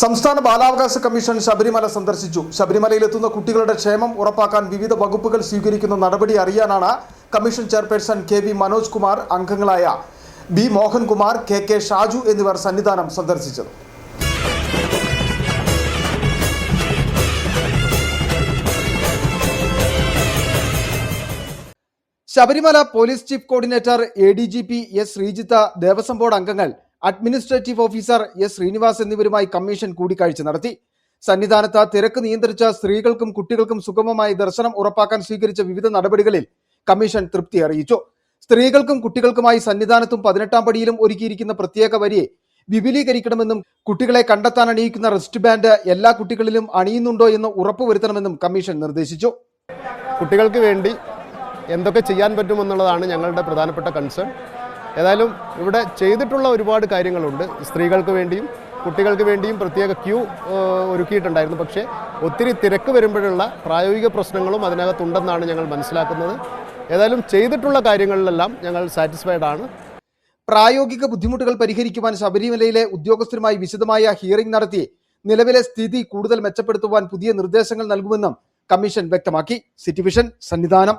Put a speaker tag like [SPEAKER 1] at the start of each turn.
[SPEAKER 1] സംസ്ഥാന ബാലാവകാശ കമ്മീഷൻ ശബരിമല സന്ദർശിച്ചു. ശബരിമലയിലെത്തുന്ന കുട്ടികളുടെ ക്ഷേമം ഉറപ്പാക്കാൻ വിവിധ വകുപ്പുകൾ സ്വീകരിക്കുന്ന നടപടി അറിയാനാണ് commission chairperson K V Manoj Kumar അംഗങ്ങളായ B Mohankumar K K Shaju എന്നിവർ സന്നിധാനം സന്ദർശിച്ചത്. Sabarimala police chief coordinator A D G P S Sreejith Devaswom board അംഗങ്ങൾ അഡ്മിനിസ്ട്രേറ്റീവ് ഓഫീസർ എസ് ശ്രീനിവാസ് എന്നിവരുമായി കമ്മീഷൻ കൂടിക്കാഴ്ച നടത്തി. സന്നിധാനത്ത് തിരക്ക് നിയന്ത്രിച്ച സ്ത്രീകൾക്കും കുട്ടികൾക്കും സുഗമമായി ദർശനം ഉറപ്പാക്കാൻ സ്വീകരിച്ച വിവിധ നടപടികളിൽ കമ്മീഷൻ തൃപ്തി അറിയിച്ചു. സ്ത്രീകൾക്കും കുട്ടികൾക്കുമായി സന്നിധാനത്തും പതിനെട്ടാം പടിയിലും ഒരുക്കിയിരിക്കുന്ന പ്രത്യേക വരിയെ വിപുലീകരിക്കണമെന്നും കുട്ടികളെ കണ്ടെത്താൻ അണിയിക്കുന്ന റിസ്റ്റ് ബാൻഡ് എല്ലാ കുട്ടികളിലും അണിയുന്നുണ്ടോ എന്ന് ഉറപ്പുവരുത്തണമെന്നും കമ്മീഷൻ നിർദ്ദേശിച്ചു.
[SPEAKER 2] കുട്ടികൾക്ക് വേണ്ടി എന്തൊക്കെ ചെയ്യാൻ പറ്റുമെന്നുള്ളതാണ് ഞങ്ങളുടെ പ്രധാനപ്പെട്ട കൺസേൺ ഏതായാലും ഇവിടെ ചെയ്തിട്ടുള്ള ഒരുപാട് കാര്യങ്ങളുണ്ട്. സ്ത്രീകൾക്ക് വേണ്ടിയും കുട്ടികൾക്ക് വേണ്ടിയും പ്രത്യേക ക്യൂ ഒരുക്കിയിട്ടുണ്ടായിരുന്നു. പക്ഷേ ഒത്തിരി തിരക്ക് വരുമ്പോഴുള്ള പ്രായോഗിക പ്രശ്നങ്ങളും അതിനകത്തുണ്ടെന്നാണ് ഞങ്ങൾ മനസ്സിലാക്കുന്നത്. ഏതായാലും ചെയ്തിട്ടുള്ള കാര്യങ്ങളിലെല്ലാം ഞങ്ങൾ സാറ്റിസ്ഫൈഡ് ആണ്.
[SPEAKER 1] പ്രായോഗിക ബുദ്ധിമുട്ടുകൾ പരിഹരിക്കുവാൻ ശബരിമലയിലെ ഉദ്യോഗസ്ഥരുമായി വിശദമായ ഹിയറിംഗ് നടത്തി നിലവിലെ സ്ഥിതി കൂടുതൽ മെച്ചപ്പെടുത്തുവാൻ പുതിയ നിർദ്ദേശങ്ങൾ നൽകുമെന്നും കമ്മീഷൻ വ്യക്തമാക്കി. സിറ്റിവിഷൻ സന്നിധാനം.